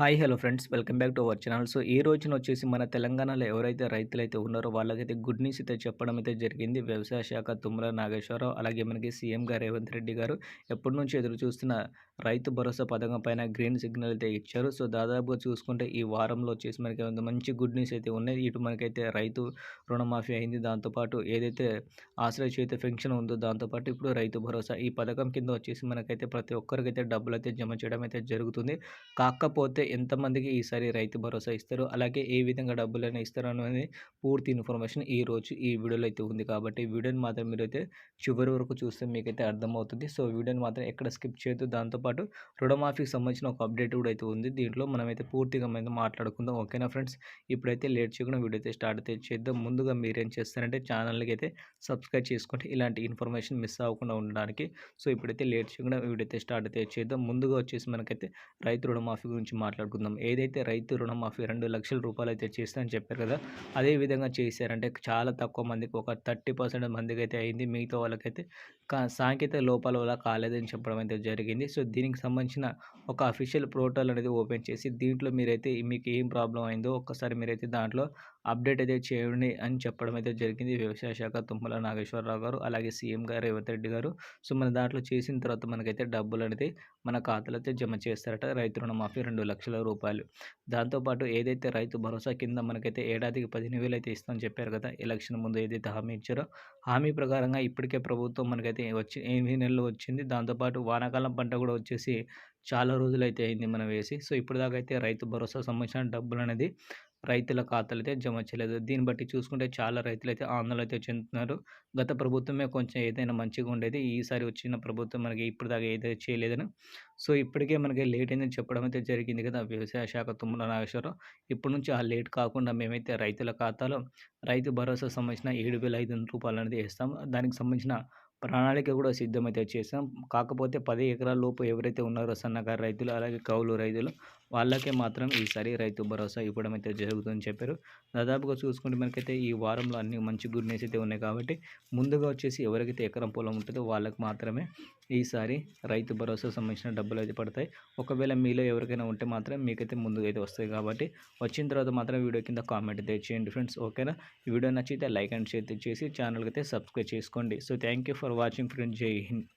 Hi hello friends. Welcome back to our channel. So ఈ రోజున వచ్చేసి మన తెలంగాణలో ఎవరైతే రైతులు అయితే ఉన్నారో వాళ్ళకైతే గుడ్ న్యూస్ అయితే చెప్పడం అయితే జరిగింది. వ్యవసాయ శాఖ తుమ్మల నాగేశ్వరరావు అలాగే మనకి సీఎం గారు రేవంత్ రెడ్డి గారు ఎప్పటి నుంచి ఎదురు చూస్తున్న రైతు భరోసా పథకం పైన గ్రీన్ సిగ్నల్ అయితే ఇచ్చారు. సో దాదాపుగా చూసుకుంటే ఈ వారంలో వచ్చేసి మనకి మంచి గుడ్ న్యూస్ అయితే ఉన్నాయి. ఇటు మనకైతే రైతు రుణమాఫీ అయింది. దాంతోపాటు ఏదైతే ఆశ్రయ చేత పెన్షన్ ఉందో దాంతోపాటు ఇప్పుడు రైతు భరోసా ఈ పథకం కింద వచ్చేసి మనకైతే ప్రతి ఒక్కరికైతే డబ్బులు అయితే జమ చేయడం అయితే జరుగుతుంది. కాకపోతే ఎంతమందికి ఈసారి రైతు భరోసా ఇస్తారు అలాగే ఏ విధంగా డబ్బులైనా ఇస్తారు అనేది పూర్తి ఇన్ఫర్మేషన్ ఈ రోజు ఈ వీడియోలో అయితే ఉంది. కాబట్టి వీడియోని మాత్రం మీరు అయితే చివరి వరకు చూస్తే మీకైతే అర్థమవుతుంది. సో వీడియోని మాత్రం ఎక్కడ స్కిప్ చేయొద్దు. దాంతోపాటు రుణమాఫీకి సంబంధించిన ఒక అప్డేట్ కూడా అయితే ఉంది. దీంట్లో మనమైతే పూర్తిగా మనం మాట్లాడుకుందాం. ఓకేనా ఫ్రెండ్స్? ఇప్పుడైతే లేట్ చేయకుండా వీడియో అయితే స్టార్ట్ అయితే చేద్దాం. ముందుగా మీరేం చేస్తారంటే ఛానల్కి అయితే సబ్స్క్రైబ్ చేసుకుంటే ఇలాంటి ఇన్ఫర్మేషన్ మిస్ అవ్వకుండా ఉండడానికి. సో ఇప్పుడైతే లేట్ చేయకుండా వీడియో అయితే స్టార్ట్ అయితే చేద్దాం. ముందుగా వచ్చేసి మనకైతే రైతు రుణమాఫీ గురించి మాట్లాడుకుందాం. ఏదైతే రైతు రుణమాఫీ రెండు లక్షల రూపాయలు అయితే చేస్తారని చెప్పారు కదా అదే విధంగా చేశారంటే చాలా తక్కువ మందికి ఒక థర్టీ పర్సెంట్ మందికి అయితే అయింది. మిగతా వాళ్ళకైతే సాంకేతిక లోపాల వల్ల కాలేదని చెప్పడం అయితే జరిగింది. సో దీనికి సంబంధించిన ఒక అఫీషియల్ పోర్టల్ అనేది ఓపెన్ చేసి దీంట్లో మీరైతే మీకు ఏం ప్రాబ్లం అయిందో ఒక్కసారి మీరైతే దాంట్లో అప్డేట్ అయితే చేయండి అని చెప్పడం అయితే జరిగింది. వ్యవసాయ శాఖ తుమ్మల నాగేశ్వరరావు గారు అలాగే సీఎం గారు రేవంత్ రెడ్డి గారు. సో మన దాంట్లో చేసిన తర్వాత మనకైతే డబ్బులు అనేది మన ఖాతాలో అయితే జమ చేస్తారట రైతు రుణమాఫీ రెండు లక్షల రూపాయలు. దాంతోపాటు ఏదైతే రైతు భరోసా కింద మనకైతే ఏడాదికి పదిహేను వేలు అయితే ఇస్తామని చెప్పారు కదా ఎలక్షన్ ముందు ఏదైతే హామీ ఇచ్చారో హామీ ప్రకారంగా ఇప్పటికే ప్రభుత్వం మనకైతే వచ్చి ఎనిమిది నెలలు వచ్చింది. దాంతోపాటు వానాకాలం పంట కూడా వచ్చేసి చాలా రోజులు అయితే అయింది మనం వేసి. సో ఇప్పుడు దాకా అయితే రైతు భరోసా సంబంధించిన డబ్బులు అనేది రైతుల ఖాతాలు అయితే జమ చేయలేదు. దీన్ని బట్టి చూసుకుంటే చాలా రైతులు అయితే ఆందోళన అయితే చెందుతున్నారు. గత ప్రభుత్వమే కొంచెం ఏదైనా మంచిగా ఉండేది ఈసారి వచ్చిన ప్రభుత్వం మనకి ఇప్పుడు దాకా ఏదైతే చేయలేదని. సో ఇప్పటికే మనకి లేట్ అయిందని చెప్పడం అయితే జరిగింది కదా వ్యవసాయ శాఖ తుమ్మల నాగేశ్వరరావు. ఇప్పటి నుంచి ఆ లేట్ కాకుండా మేమైతే రైతుల ఖాతాలో రైతు భరోసా సంబంధించిన ఏడు వేల ఐదు వందల రూపాయలు అనేది వేస్తాం దానికి సంబంధించిన ప్రణాళిక కూడా సిద్ధమైతే చేసాం కాకపోతే పది ఎకరాల లోపు ఎవరైతే ఉన్నారో సన్నకారు రైతులు అలాగే కౌలు రైతులు వాళ్ళకే మాత్రం ఈసారి రైతు భరోసా ఇవ్వడం అయితే జరుగుతుందని చెప్పారు. దాదాపుగా చూసుకుంటే మనకైతే ఈ వారంలో అన్ని మంచి గుడ్ న్యూస్ అయితే ఉన్నాయి కాబట్టి ముందుగా వచ్చేసి ఎవరికైతే ఎకరం పొలం ఉంటుందో వాళ్ళకి మాత్రమే ఈసారి రైతు భరోసా సంబంధించిన డబ్బులు అయితే పడతాయి. ఒకవేళ మీలో ఎవరికైనా ఉంటే మాత్రం మీకైతే ముందుగా అయితే వస్తాయి కాబట్టి వచ్చిన తర్వాత మాత్రం వీడియో కింద కామెంట్ అయితే చేయండి ఫ్రెండ్స్. ఓకేనా? ఈ వీడియో నచ్చితే లైక్ అండ్ షేర్ చేసి ఛానల్కి అయితే సబ్స్క్రైబ్ చేసుకోండి. So thank for watching friends. Jai Hind.